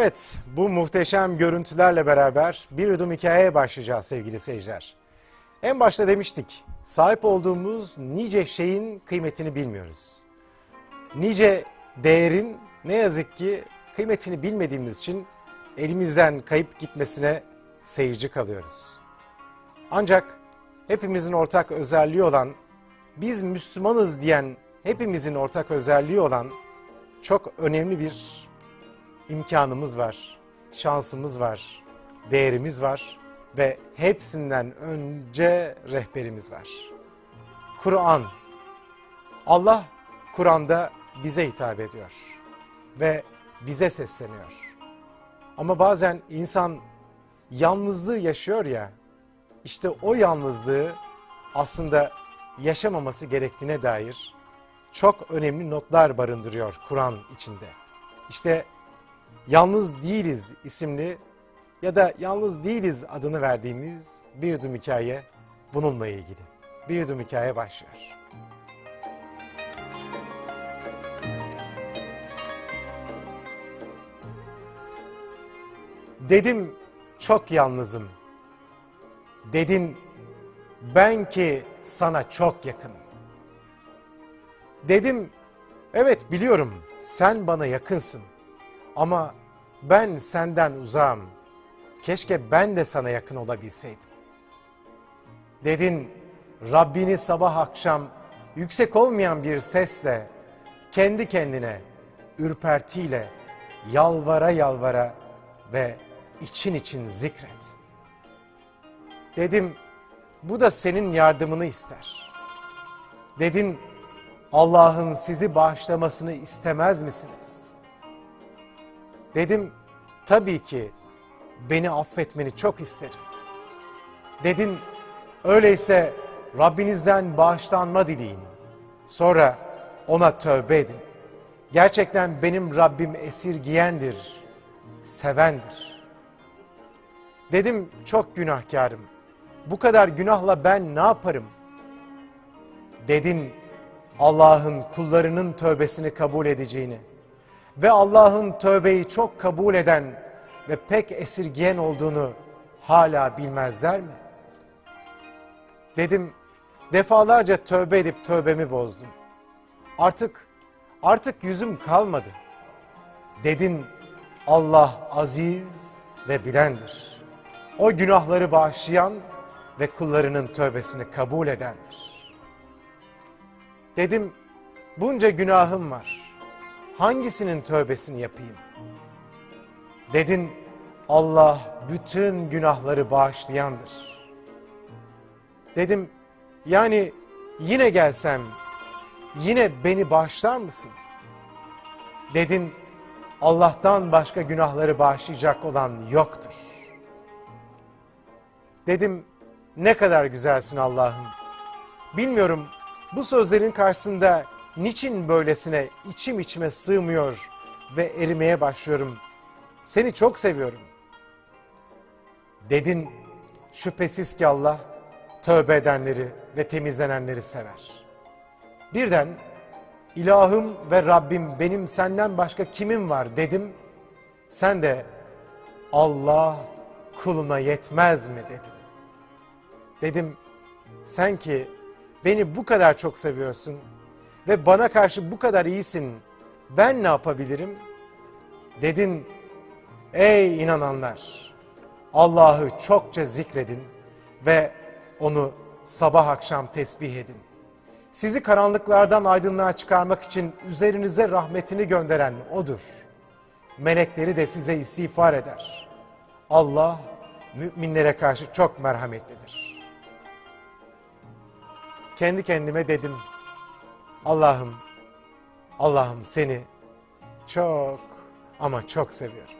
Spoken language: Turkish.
Evet, bu muhteşem görüntülerle beraber bir yudum hikayeye başlayacağız sevgili seyirciler. En başta demiştik, sahip olduğumuz nice şeyin kıymetini bilmiyoruz. Nice değerin ne yazık ki kıymetini bilmediğimiz için elimizden kayıp gitmesine seyirci kalıyoruz. Ancak hepimizin ortak özelliği olan, biz Müslümanız diyen hepimizin ortak özelliği olan çok önemli bir imkanımız var, şansımız var, değerimiz var ve hepsinden önce rehberimiz var. Kur'an. Allah Kur'an'da bize hitap ediyor ve bize sesleniyor. Ama bazen insan yalnızlığı yaşıyor ya, işte o yalnızlığı aslında yaşamaması gerektiğine dair çok önemli notlar barındırıyor Kur'an içinde. İşte Yalnız Değiliz isimli ya da Yalnız Değiliz adını verdiğimiz bir yudum hikaye bununla ilgili. Bir yudum hikaye başlıyor. Dedim çok yalnızım. Dedin ben ki sana çok yakınım. Dedim evet biliyorum sen bana yakınsın. Ama ben senden uzağım. Keşke ben de sana yakın olabilseydim. Dedin Rabbini sabah akşam yüksek olmayan bir sesle kendi kendine ürpertiyle yalvara yalvara ve için için zikret. Dedim bu da senin yardımını ister. Dedin Allah'ın sizi bağışlamasını istemez misiniz? Dedim tabii ki beni affetmeni çok isterim. Dedin öyleyse Rabbinizden bağışlanma dileyin. Sonra ona tövbe edin. Gerçekten benim Rabbim esirgiyendir, sevendir. Dedim çok günahkarım. Bu kadar günahla ben ne yaparım? Dedin Allah'ın kullarının tövbesini kabul edeceğini ve Allah'ın tövbeyi çok kabul eden ve pek esirgeyen olduğunu hala bilmezler mi? Dedim defalarca tövbe edip tövbemi bozdum. Artık artık yüzüm kalmadı. Dedin Allah aziz ve bilendir. O günahları bağışlayan ve kullarının tövbesini kabul edendir. Dedim bunca günahım var. Hangisinin tövbesini yapayım? Dedin Allah bütün günahları bağışlayandır. Dedim yani yine gelsem yine beni bağışlar mısın? Dedin Allah'tan başka günahları bağışlayacak olan yoktur. Dedim ne kadar güzelsin Allah'ım. Bilmiyorum bu sözlerin karşısında niçin böylesine içim içime sığmıyor ve erimeye başlıyorum. Seni çok seviyorum. Dedin şüphesiz ki Allah tövbe edenleri ve temizlenenleri sever. Birden ilahım ve Rabbim benim senden başka kimim var dedim. Sen de Allah kuluna yetmez mi dedin. Dedim sen ki beni bu kadar çok seviyorsun ve bana karşı bu kadar iyisin. Ben ne yapabilirim? Dedin ey inananlar Allah'ı çokça zikredin ve onu sabah akşam tesbih edin. Sizi karanlıklardan aydınlığa çıkarmak için üzerinize rahmetini gönderen O'dur. Melekleri de size istiğfar eder. Allah müminlere karşı çok merhametlidir. Kendi kendime dedim, Allah'ım, Allah'ım seni çok ama çok seviyorum.